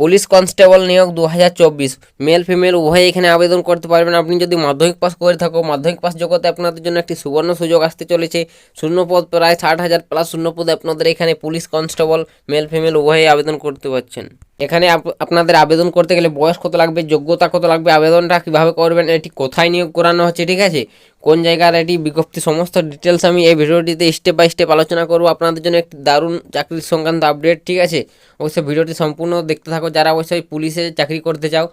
Police constable নিয়োগ দু হাজার চব্বিশ। মেল, ফিমেল, উভয়ে এখানে আবেদন করতে পারবেন। আপনি যদি মাধ্যমিক পাস করে থাকো, মাধ্যমিক পাস জগতে আপনাদের জন্য একটি সুবর্ণ সুযোগ আসতে চলেছে। শূন্যপদ প্রায় ষাট হাজার প্লাস শূন্যপদে আপনাদের এখানে পুলিশ কনস্টেবল, মেল, ফিমেল উভয়ে আবেদন করতে পারছেন। এখানে আপ- আপনাদের আবেদন করতে গেলে বয়স কত লাগবে, যোগ্যতা কত লাগবে, আবেদনটা কীভাবে করবেন, এটি কোথায় নিয়োগ করানো হচ্ছে, ঠিক আছে? কোন জায়গার এটি বিজ্ঞপ্তি, সমস্ত ডিটেলস আমি এই ভিডিওটিতে স্টেপ বাই স্টেপ আলোচনা করব। আপনাদের জন্য একটি দারুণ চাকরির সংক্রান্ত আপডেট ঠিক আছে? অবশ্যই ভিডিওটি সম্পূর্ণ দেখতে থাকো। যারা অবশ্যই পুলিশে চাকরি করতে চাও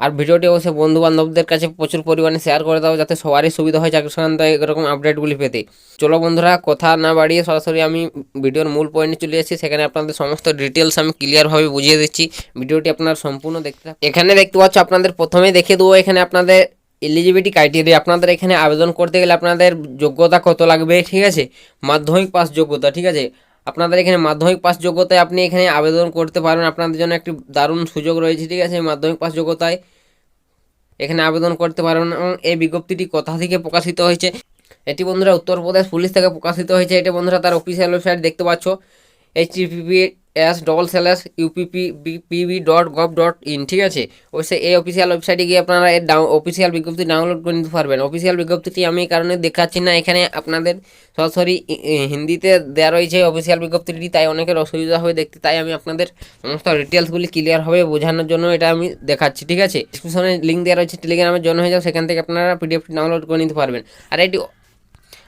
আর ভিডিওটি অবশ্যই বন্ধু বান্ধবদের কাছে প্রচুর পরিমাণে শেয়ার করে দাও, যাতে সবারই সুবিধা হয় চাকরি সংক্রান্ত এরকম আপডেটগুলি পেতে। চলো বন্ধুরা, কথা না বাড়িয়ে সরাসরি আমি ভিডিওর মূল পয়েন্টে চলে এসেছি। সেখানে আপনাদের সমস্ত ডিটেলস আমি ক্লিয়ারভাবে বুঝিয়ে দিচ্ছি। ভিডিওটি আপনার সম্পূর্ণ দেখতে এখানে দেখতে পাচ্ছ, আপনাদের প্রথমেই দেখে দেবো, এখানে আপনাদের এলিজিবিলিটি ক্রাইটেরিয়া আপনাদের এখানে আবেদন করতে গেলে আপনাদের যোগ্যতা কত লাগবে, ঠিক আছে? মাধ্যমিক পাস যোগ্যতা, ঠিক আছে? আপনাদের এখানে মাধ্যমিক পাস যোগ্যতায় আপনি এখানে আবেদন করতে পারবেন আপনাদের জন্য একটি দারুণ সুযোগ রয়েছে, ঠিক আছে? মাধ্যমিক পাস যোগ্যতায় এখানে আবেদন করতে পারবেন এবং এই বিজ্ঞপ্তিটি কোথা থেকে প্রকাশিত হয়েছে? এটি বন্ধুরা উত্তরপ্রদেশ পুলিশ থেকে প্রকাশিত হয়েছে। এটি বন্ধুরা তার অফিসিয়াল ওয়েবসাইট দেখতে পাচ্ছ H S double slash UPP PB dot gov dot in ঠিক আছে? অবশ্যই এই অফিসিয়াল ওয়েবসাইটে গিয়ে আপনারা এর ডাউ অফিসিয়াল বিজ্ঞপ্তি ডাউনলোড করে নিতে পারবেন। অফিসিয়াল বিজ্ঞপ্তিটি আমি এই কারণে দেখাচ্ছি না, এখানে আপনাদের সরাসরি হিন্দিতে দেওয়া রয়েছে অফিসিয়াল বিজ্ঞপ্তিটি, তাই অনেকের অসুবিধা হবে দেখতে, তাই আমি আপনাদের সমস্ত ডিটেলসগুলি ক্লিয়ারভাবে বোঝানোর জন্য এটা আমি দেখাচ্ছি, ঠিক আছে? ডিসক্রিপশনে লিঙ্ক দেওয়া রয়েছে টেলিগ্রামের জন্য হয়ে যাও, সেখান থেকে আপনারা পিডিএফটি ডাউনলোড করে নিতে পারবেন। আর এটি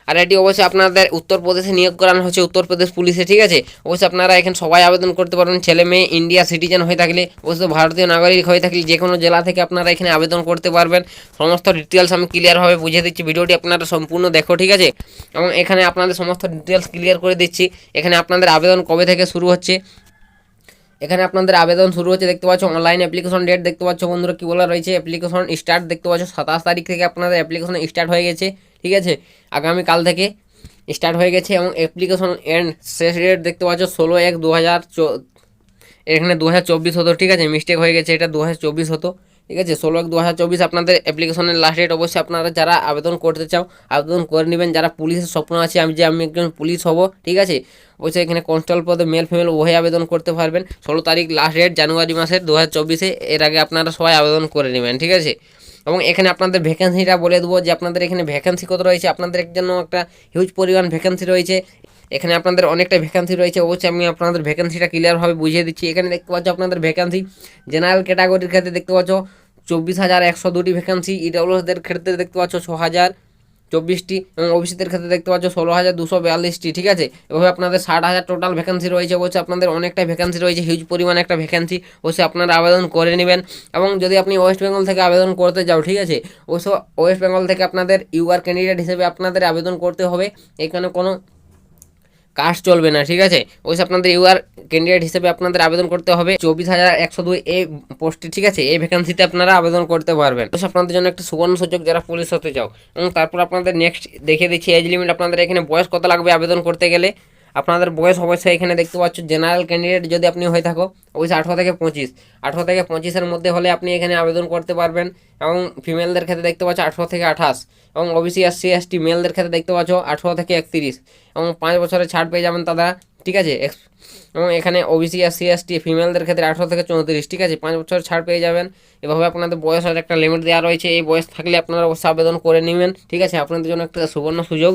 আর এটি অবশ্যই আপনাদের উত্তরপ্রদেশে নিয়োগ করানো হচ্ছে, উত্তরপ্রদেশ পুলিশে, ঠিক আছে? অবশ্যই আপনারা এখানে সবাই আবেদন করতে পারবেন। ছেলে মেয়ে, ইন্ডিয়া সিটিজেন হয়ে থাকলে, অবশ্যই ভারতীয় নাগরিক হয়ে থাকলে যে কোনো জেলা থেকে আপনারা এখানে আবেদন করতে পারবেন। সমস্ত ডিটেলস আমি ক্লিয়ারভাবে বুঝিয়ে দিচ্ছি, ভিডিওটি আপনারা সম্পূর্ণ দেখো, ঠিক আছে? এবং এখানে আপনাদের সমস্ত ডিটেলস ক্লিয়ার করে দিচ্ছি। এখানে আপনাদের আবেদন কবে থেকে শুরু হচ্ছে? এখানে আপনাদের আবেদন শুরু হচ্ছে, দেখতে পাচ্ছ অনলাইন অ্যাপ্লিকেশন ডেট দেখতে পাচ্ছ বন্ধুরা, কী বলা রয়েছে? অ্যাপ্লিকেশন স্টার্ট দেখতে পাচ্ছ, সাতাশ তারিখ থেকে আপনাদের অ্যাপ্লিকেশন স্টার্ট হয়ে গেছে। ঠিক আছে? আগামীকাল থেকে স্টার্ট হয়ে গেছে এবং অ্যাপ্লিকেশন এন্ড শেষ ডেট দেখতে পাচ্ছ ষোলো এক দু হাজার এখানে দু হাজার চব্বিশ হতো, ঠিক আছে? মিস্টেক হয়ে গেছে, এটা দু হাজার চব্বিশ হতো, ঠিক আছে? ষোলো এক দু হাজার চব্বিশ আপনাদের অ্যাপ্লিকেশনের লাস্ট ডেট অবশ্যই আপনারা যারা আবেদন করতে চাও, আবেদন করে নেবেন। যারা পুলিশের স্বপ্ন আছে, আমি যে, আমি একজন পুলিশ হব, ঠিক আছে? অবশ্যই এখানে কনস্টেবল পদে মেল ফিমেল উভয় আবেদন করতে পারবেন। ষোলো তারিখ লাস্ট ডেট জানুয়ারি মাসের দু হাজার চব্বিশে, এর আগে আপনারা সবাই আবেদন করে নেবেন, ঠিক আছে? এবং এখানে আপনাদের ভ্যাকেন্সিটা বলে দেবো যে আপনাদের এখানে ভ্যাকেন্সি কত রয়েছে? আপনাদের জন্য একটা হিউজ পরিমাণ ভ্যাকেন্সি রয়েছে। এখানে আপনাদের অনেকটা ভ্যাকেন্সি রয়েছে। অবশ্যই আমি আপনাদের ভ্যাকেন্সিটা ক্লিয়ারভাবে বুঝিয়ে দিচ্ছি। এখানে দেখতে পাচ্ছ আপনাদের ভ্যাকেন্সি জেনারেল ক্যাটাগরির ক্ষেত্রে দেখতে পাচ্ছ, চব্বিশ হাজার একশো দুটি ভ্যাকেন্সি ইডাব্লিউএসদের ক্ষেত্রে দেখতে পাচ্ছ ছ হাজার চব্বিশটি ওবিসিদের ক্ষেত্রে দেখতে পাচ্ছ ষোলো হাজার দুশো বিয়াল্লিশটি, ঠিক আছে? এভাবে আপনাদের ষাট হাজার টোটাল ভ্যাকেন্সি রয়েছে অবশ্যই আপনাদের অনেকটা ভ্যাকেন্সি রয়েছে হিউজ পরিমাণে একটা ভ্যাকেন্সি অবশ্যই আপনারা আবেদন করে নেবেন। এবং যদি আপনি ওয়েস্ট বেঙ্গল থেকে আবেদন করতে যাও, ঠিক আছে? অবশ্য ওয়েস্ট বেঙ্গল থেকে আপনাদের ইউআর ক্যান্ডিডেট হিসেবে আপনাদের আবেদন করতে হবে। এখানে কোনো কাজ চলবে না, ঠিক আছে? ওই আপনাদের ইউআর ক্যান্ডিডেট হিসেবে আপনাদের আবেদন করতে হবে। চব্বিশ হাজার একশো দুই এই পোস্টে, ঠিক আছে? এই ভ্যাকান্সিতে আপনারা আবেদন করতে পারবেন। আপনাদের জন্য একটা সুবর্ণ সুযোগ, যারা পুলিশ হতে চাও। এবং তারপর আপনাদের নেক্সট দেখে দিচ্ছি এজ লিমিট আপনাদের এখানে বয়স কত লাগবে আবেদন করতে গেলে। আপনাদের বয়স অবশ্যই এখানে দেখতে পাচ্ছ জেনারেল ক্যান্ডিডেট যদি আপনি হয়ে থাকো, অবশ্যই আঠারো থেকে পঁচিশ। আঠারো থেকে পঁচিশের মধ্যে হলে আপনি এখানে আবেদন করতে পারবেন এবং ফিমেলদের ক্ষেত্রে দেখতে পাচ্ছ আঠারো থেকে আঠাশ এবং ওবিসি আর এসসি এসটি মেলদের ক্ষেত্রে দেখতে পাচ্ছ আঠারো থেকে একত্রিশ এবং পাঁচ বছরের ছাড় পেয়ে যাবেন তারা, ঠিক আছে? এবং এখানে ওবিসি এসসি এসটি ফিমেলদের ক্ষেত্রে আঠারো থেকে চৌত্রিশ, ঠিক আছে? পাঁচ বছর ছাড় পেয়ে যাবেন। এভাবে আপনাদের বয়সের একটা লিমিট দেওয়া রয়েছে। এই বয়স থাকলে আপনারা অবশ্যই আবেদন করে নেবেন, ঠিক আছে? আপনাদের জন্য একটা সুবর্ণ সুযোগ।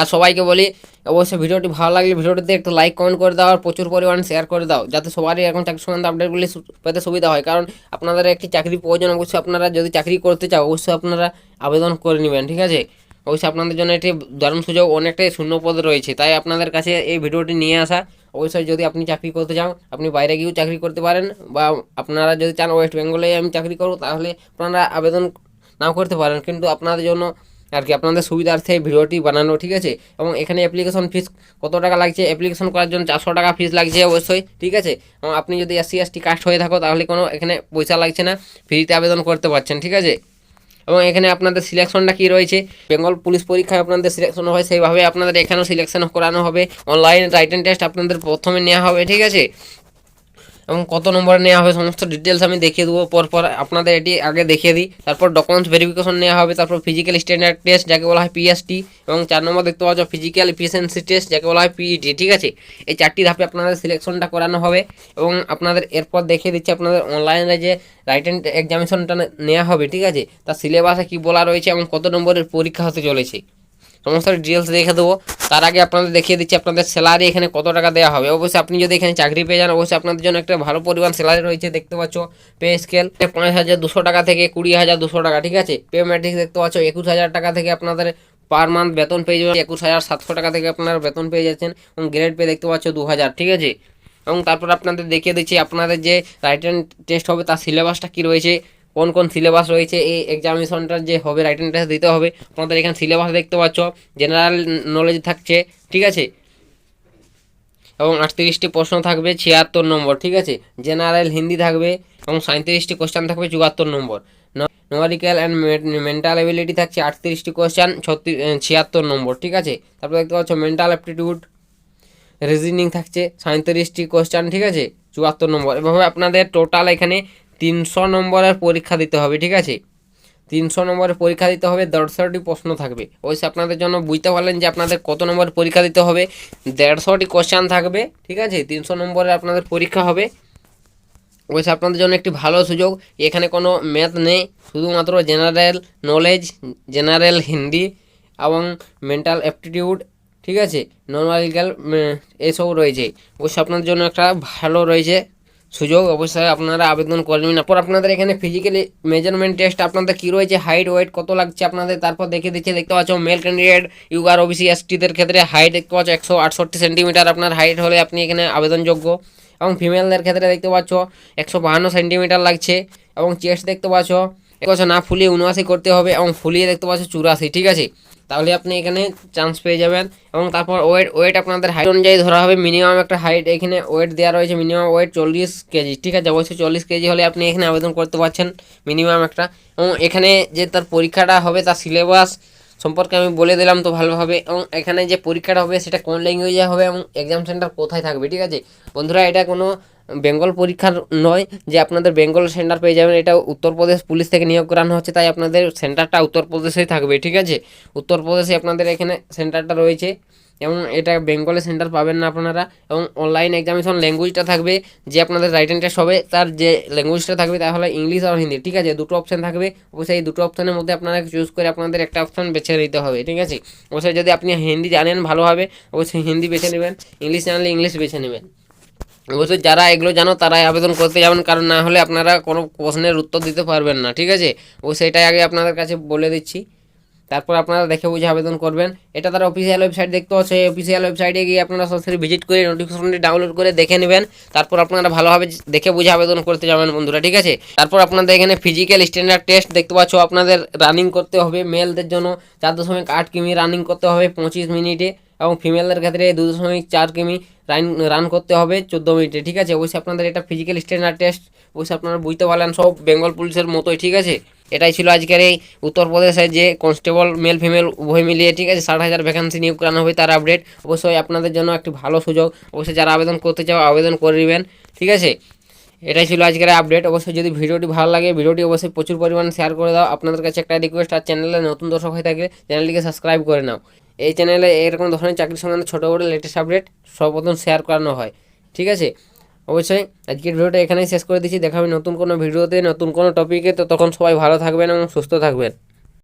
আর সবাইকে বলি, অবশ্যই ভিডিওটি ভালো লাগলে ভিডিওটিতে একটু লাইক কমেন্ট করে দাও আর প্রচুর পরিমাণে শেয়ার করে দাও, যাতে সবারই এখন চাকরি সংক্রান্ত আপডেটগুলি পেতে সুবিধা হয়। কারণ আপনাদের একটি চাকরি প্রয়োজন, অবশ্যই আপনারা যদি চাকরি করতে চাও, অবশ্যই আপনারা আবেদন করে নেবেন, ঠিক আছে? অবশ্যই আপনাদের জন্য একটি দারুণ সুযোগ, অনেকটাই শূন্য পদ রয়েছে। তাই আপনাদের কাছে এই ভিডিওটি নিয়ে আসা, অবশ্যই যদি আপনি চাকরি করতে চান আপনি বাইরে গিয়েও চাকরি করতে পারেন বা আপনারা যদি চান ওয়েস্ট বেঙ্গলে আমি চাকরি করব, তাহলে আপনারা আবেদন নাও করতে পারেন। কিন্তু আপনাদের জন্য আর কি আপনাদের সুবিধার্থে ভিডিওটি বানানো, ঠিক আছে? এবং এখানে অ্যাপ্লিকেশন ফিস কত টাকা লাগছে? অ্যাপ্লিকেশন করার জন্য চারশো টাকা ফিস লাগছে অবশ্যই, ঠিক আছে? এবং আপনি যদি এসসি এসটি কাস্ট হয়ে থাকো, তাহলে কোনো এখানে পয়সা লাগছে না, ফ্রিতে আবেদন করতে পারছেন, ঠিক আছে? এবং এখানে আপনাদের সিলেকশনটা কী রয়েছে? বেঙ্গল পুলিশ পরীক্ষায় আপনাদের সিলেকশন হয়, সেইভাবে আপনাদের এখানেও সিলেকশন করানো হবে। অনলাইন রাইটেন টেস্ট আপনাদের প্রথমে নেওয়া হবে, ঠিক আছে? এবং কত নম্বরে নেওয়া হবে সমস্ত ডিটেলস আমি দেখিয়ে দেবো পরপর। আপনাদের এটি আগে দেখিয়ে দিই। তারপর ডকুমেন্টস ভেরিফিকেশন নেওয়া হবে, তারপর ফিজিক্যাল স্ট্যান্ডার্ড টেস্ট যাকে বলা হয় পিএসটি এবং চার নম্বর দেখতে পাওয়া পাচ্ছ ফিজিক্যাল এফিসিয়েন্সি টেস্ট যাকে বলা হয় পিইটি ঠিক আছে? এই চারটি ধাপে আপনাদের সিলেকশনটা করানো হবে এবং আপনাদের এরপর দেখিয়ে দিচ্ছি আপনাদের অনলাইনে যে রাইট অ্যান্ড এক্সামিনেশনটা নেওয়া হবে, ঠিক আছে? তার সিলেবাসে কী বলা রয়েছে এবং কত নম্বরের পরীক্ষা হতে চলেছে। সমস্ত ডিটেলস দেখে দেবো। তার আগে আপনাদের দেখিয়ে দিচ্ছি আপনাদের স্যালারি এখানে কত টাকা দেওয়া হবে। অবশ্যই আপনি যদি এখানে চাকরি পেয়ে যান, অবশ্যই আপনাদের জন্য একটা ভালো পরিমাণ স্যালারি রয়েছে, দেখতে পাচ্ছ। পে স্কেল পাঁচ হাজার দুশো টাকা থেকে কুড়ি হাজার দুশো টাকা, ঠিক আছে? পে ম্যাট্রিক্স দেখতে পাচ্ছ, একুশ হাজার টাকা থেকে আপনাদের পার মান্থ বেতন পেয়ে যাবেন একুশ হাজার সাতশো টাকা থেকে আপনারা বেতন পেয়ে যাচ্ছেন, এবং গ্রেড পে দেখতে পাচ্ছ দু হাজার, ঠিক আছে? এবং তারপর আপনাদের দেখিয়ে দিচ্ছি, আপনাদের যে রাইট টেস্ট হবে, তার সিলেবাসটা কী রয়েছে? কোন কোন সিলেবাস রয়েছে এই এক্সামিনেশনটার যে হবে রাইট টেস্ট দিতে হবে আপনাদের এখানে সিলেবাস দেখতে পাচ্ছ জেনারেল নলেজ থাকছে, ঠিক আছে? এবং আটত্রিশটি প্রশ্ন থাকবে, ছিয়াত্তর নম্বর, ঠিক আছে? জেনারেল হিন্দি থাকবে এবং সাঁত্রিশটি কোশ্চেন থাকবে, চুয়াত্তর নম্বর। নোয়ারিক্যাল অ্যান্ড মেন্টাল এবিলিটি থাকছে, আটত্রিশটি কোশ্চেন ছত্রিশ ছিয়াত্তর নম্বর, ঠিক আছে? তারপর দেখতে পাচ্ছ মেন্টাল অ্যাপটিটিউড রিজনিং থাকছে সাঁত্রিশটি কোশ্চেন ঠিক আছে? চুয়াত্তর নম্বর। এভাবে আপনাদের টোটাল এখানে তিনশো নম্বরের পরীক্ষা দিতে হবে, ঠিক আছে? তিনশো নম্বরের পরীক্ষা দিতে হবে, দেড়শোটি প্রশ্ন থাকবে। অবশ্যই আপনাদের জন্য বুঝতে পারলেন যে আপনাদের কত নম্বরের পরীক্ষা দিতে হবে। দেড়শোটি কোশ্চেন থাকবে, ঠিক আছে? তিনশো নম্বরের আপনাদের পরীক্ষা হবে। অবশ্যই আপনাদের জন্য একটি ভালো সুযোগ। এখানে কোনো ম্যাথ নেই, শুধুমাত্র জেনারেল নলেজ জেনারেল হিন্দি এবং মেন্টাল অ্যাপটিটিউড ঠিক আছে? নর্মালিক্যাল এসব রয়েছে। অবশ্যই আপনাদের জন্য একটা ভালো রয়েছে। সুযোগ অবশ্যই আপনারা আবেদন করবেন তারপর আপনাদের এখানে ফিজিক্যালি মেজারমেন্ট টেস্ট আপনাদের কী রয়েছে হাইট ওয়েট কত লাগছে আপনাদের? তারপর দেখে দিচ্ছে দেখতে পাচ্ছ মেল ক্যান্ডিডেট ইউআর ওবিসি এসটিদের ক্ষেত্রে হাইট দেখতে পাচ্ছ, একশো আটষট্টি সেন্টিমিটার আপনার হাইট হলে আপনি এখানে আবেদনযোগ্য। এবং ফিমেলদের ক্ষেত্রে দেখতে পাচ্ছ, একশো বাহান্ন সেন্টিমিটার লাগছে। এবং চেস্ট দেখতে পাচ্ছ দেখতে পাচ্ছ না, ফুলিয়ে উনআশি করতে হবে এবং ফুলিয়ে দেখতে পাচ্ছ চুরাশি, ঠিক আছে? তাহলে আপনি এখানে চান্স পেয়ে যাবেন। এবং তারপর ওয়েট ওয়েট আপনাদের হাইট অনুযায়ী ধরা হবে। মিনিমাম একটা হাইট এখানে ওয়েট দেওয়া রয়েছে। মিনিমাম ওয়েট চল্লিশ কেজি। ঠিক আছে অবশ্যই চল্লিশ কেজি হলে আপনি এখানে আবেদন করতে পারছেন। মিনিমাম একটা। এবং এখানে যে তার পরীক্ষাটা হবে, তার সিলেবাস সম্পর্কে আমি বলে দিলাম তো ভালোভাবে। এবং এখানে যে পরীক্ষাটা হবে, সেটা কোন ল্যাঙ্গুয়েজে হবে এবং এক্সাম সেন্টার কোথায় থাকবে, ঠিক আছে? বন্ধুরা, এটা কোনো বেঙ্গল পরীক্ষার নয় যে আপনাদের বেঙ্গল সেন্টার পেয়ে যাবেন। এটা উত্তরপ্রদেশ পুলিশ থেকে নিয়োগ করানো হচ্ছে, তাই আপনাদের সেন্টারটা উত্তরপ্রদেশেই থাকবে, ঠিক আছে? উত্তরপ্রদেশে আপনাদের এখানে সেন্টারটা রয়েছে, এবং এটা বেঙ্গলে সেন্টার পাবেন না আপনারা, এবং অনলাইন এক্সামিনেশন ল্যাঙ্গুয়েজটা থাকবে, যে আপনাদের রাইট টেস্ট হবে তার যে ল্যাঙ্গুয়েজটা থাকবে, তাহলে ইংলিশ আর হিন্দি, ঠিক আছে? দুটো অপশান থাকবে, অবশ্যই এই দুটো অপশানের মধ্যে আপনারা চুজ করে আপনাদের একটা অপশান বেছে নিতে হবে, ঠিক আছে? অবশ্যই যদি আপনি হিন্দি জানেন ভালোভাবে, অবশ্যই হিন্দি বেছে নেবেন, ইংলিশ জানলে ইংলিশ বেছে নেবেন। অবশ্যই যারা এগুলো জানো, তারাই আবেদন করতে যাবেন, কারণ না হলে আপনারা কোনো প্রশ্নের উত্তর দিতে পারবেন না, ঠিক আছে? ও সেটাই আগে আপনাদের কাছে বলে দিচ্ছি। তারপর আপনারা দেখে বুঝে আবেদন করবেন। এটা তার অফিসিয়াল ওয়েবসাইট দেখতে পাচ্ছে? এই অফিসিয়াল ওয়েবসাইটে গিয়ে আপনারা সরাসরি ভিজিট করে নোটিফিকেশনটি ডাউনলোড করে দেখে নেবেন। তারপর আপনারা ভালোভাবে দেখে বুঝে আবেদন করতে যাবেন, বন্ধুরা, ঠিক আছে? তারপর আপনাদের এখানে ফিজিক্যাল স্ট্যান্ডার্ড টেস্ট দেখতে পাচ্ছ? আপনাদের রানিং করতে হবে মেলদের জন্য। চার দশমিক আট কিমি রানিং করতে হবে পঁচিশ মিনিটে। এবং ফিমেলদের ক্ষেত্রে দু দশমিক চার কিমি রান রান করতে হবে চোদ্দ মিনিটে, ঠিক আছে? অবশ্যই আপনাদের এটা ফিজিক্যাল স্ট্যান্ডার্ড টেস্ট অবশ্যই আপনারা বুঝতে পারলেন সব বেঙ্গল পুলিশের মতোই, ঠিক আছে? এটাই ছিল আজকের এই উত্তরপ্রদেশের যে কনস্টেবল মেল ফিমেল উভয় মিলিয়ে, ঠিক আছে? ষাট হাজার ভ্যাকান্সি নিয়োগ করানো হবে তার আপডেট অবশ্যই আপনাদের জন্য একটি ভালো সুযোগ। অবশ্যই যারা আবেদন করতে চাও, আবেদন করে নেবেন, ঠিক আছে? এটাই ছিল আজকের আপডেট অবশ্যই যদি ভিডিওটি ভালো লাগে, ভিডিওটি অবশ্যই প্রচুর পরিমাণে শেয়ার করে দাও। আপনাদের কাছে একটা রিকোয়েস্ট আর চ্যানেলে নতুন দর্শক হয়ে থাকলে চ্যানেলটিকে সাবস্ক্রাইব করে নাও। এই চ্যানেলে এরকম ধরনের চাকরি সংক্রান্ত ছোটো বড়ো লেটেস্ট আপডেট সর্বপ্রথম শেয়ার করানো হয়, ঠিক আছে? অবশ্যই আজকের ভিডিওটা এখানেই শেষ করে দিচ্ছি। দেখা হবে নতুন কোনো ভিডিওতে নতুন কোনো টপিকে তো তখন সবাই ভালো থাকবেন এবং সুস্থ থাকবেন।